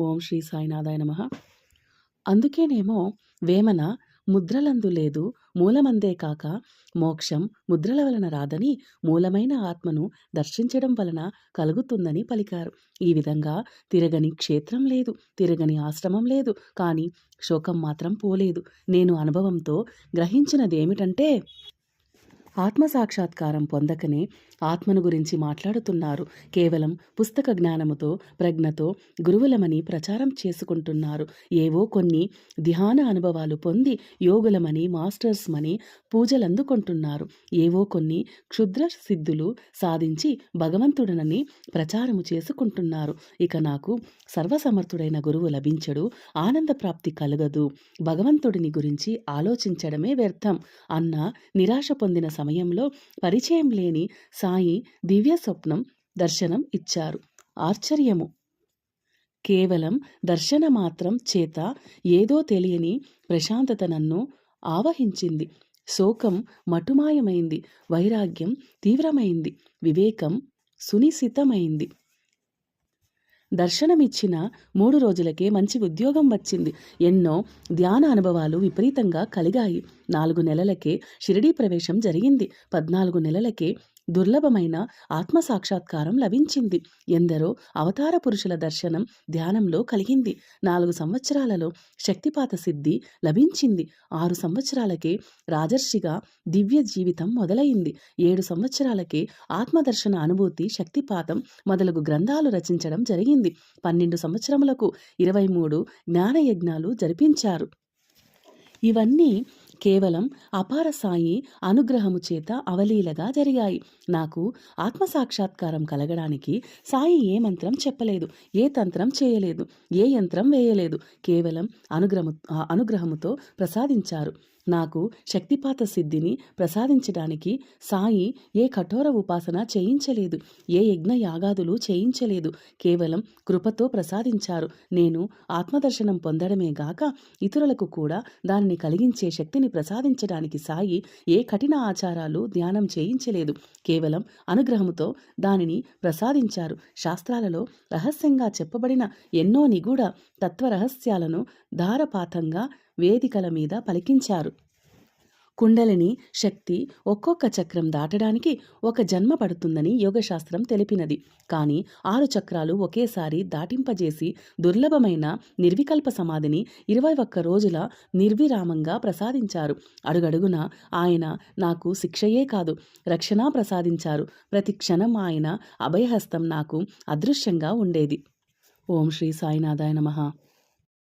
ఓం శ్రీ సాయినాథాయ నమ. అందుకేనేమో వేమన ముద్రలందు లేదు మూలమందే కాక మోక్షం ముద్రల వలన రాదని మూలమైన ఆత్మను దర్శించడం వలన కలుగుతుందని పలికారు. ఈ విధంగా తిరగని క్షేత్రం లేదు తిరగని ఆశ్రమం లేదు కానీ శోకం మాత్రం పోలేదు. నేను అనుభవంతో గ్రహించినదేమిటంటే ఆత్మ సాక్షాత్కారం పొందకనే ఆత్మను గురించి మాట్లాడుతున్నారు. కేవలం పుస్తక జ్ఞానముతో ప్రజ్ఞతో గురువులమని ప్రచారం చేసుకుంటున్నారు. ఏవో కొన్ని ధ్యాన అనుభవాలు పొంది యోగులమని మాస్టర్స్మని పూజలందుకుంటున్నారు. ఏవో కొన్ని క్షుద్ర సిద్ధులు సాధించి భగవంతుడనని ప్రచారము చేసుకుంటున్నారు. ఇక నాకు సర్వసమర్థుడైన గురువు లభించడు ఆనంద ప్రాప్తి కలగదు. భగవంతుడిని గురించి ఆలోచించడమే వ్యర్థం అన్న నిరాశ పొందిన సమయంలో పరిచయం లేని సాయి దివ్య స్వప్నం దర్శనం ఇచ్చారు. ఆశ్చర్యము. కేవలం దర్శన మాత్రం చేత ఏదో తెలియని ప్రశాంతత నన్ను ఆవహించింది. శోకం మటుమాయమైంది. వైరాగ్యం తీవ్రమైంది. వివేకం సునిశితమైంది. దర్శనమిచ్చిన మూడు రోజులకే మంచి ఉద్యోగం వచ్చింది. ఎన్నో ధ్యాన అనుభవాలు విపరీతంగా కలిగాయి. నాలుగు నెలలకే షిరిడీ ప్రవేశం జరిగింది. పద్నాలుగు నెలలకే దుర్లభమైన ఆత్మ సాక్షాత్కారం లభించింది. ఎందరో అవతార పురుషుల దర్శనం ధ్యానంలో కలిగింది. నాలుగు సంవత్సరాలలో శక్తిపాత సిద్ధి లభించింది. ఆరు సంవత్సరాలకే రాజర్షిగా దివ్య జీవితం మొదలైంది. ఏడు సంవత్సరాలకే ఆత్మదర్శన అనుభూతి శక్తిపాతం మొదలగు గ్రంథాలు రచించడం జరిగింది. పన్నెండు సంవత్సరములకు ఇరవై మూడు జ్ఞానయజ్ఞాలు జరిపించారు. ఇవన్నీ కేవలం అపార సాయి అనుగ్రహము చేత అవలీలగా జరిగాయి. నాకు ఆత్మసాక్షాత్కారం కలగడానికి సాయి ఏ మంత్రం చెప్పలేదు ఏ తంత్రం చేయలేదు ఏ యంత్రం వేయలేదు. కేవలం అనుగ్రహము అనుగ్రహముతో ప్రసాదించారు. నాకు శక్తిపాత సిద్ధిని ప్రసాదించడానికి సాయి ఏ కఠోర ఉపాసన చేయించలేదు ఏ యజ్ఞ యాగాదులు చేయించలేదు. కేవలం కృపతో ప్రసాదించారు. నేను ఆత్మదర్శనం పొందడమే గాక ఇతరులకు కూడా దానిని కలిగించే శక్తిని ప్రసాదించడానికి సాయి ఏ కఠిన ఆచారాలు ధ్యానం చేయించలేదు. కేవలం అనుగ్రహముతో దానిని ప్రసాదించారు. శాస్త్రాలలో రహస్యంగా చెప్పబడిన ఎన్నో నిగూఢ తత్వ రహస్యాలను ధారపాతంగా వేదికల మీద పలికించారు. కుండలిని శక్తి ఒక్కొక్క చక్రం దాటడానికి ఒక జన్మ పడుతుందని యోగశాస్త్రం తెలిపినది. కానీ ఆరు చక్రాలు ఒకేసారి దాటింపజేసి దుర్లభమైన నిర్వికల్ప సమాధిని ఇరవై ఒక్క రోజుల నిర్విరామంగా ప్రసాదించారు. అడుగడుగున ఆయన నాకు శిక్షయే కాదు రక్షణ ప్రసాదించారు. ప్రతి క్షణం ఆయన అభయహస్తం నాకు అదృశ్యంగా ఉండేది. ఓం శ్రీ సాయినాథాయ నమః.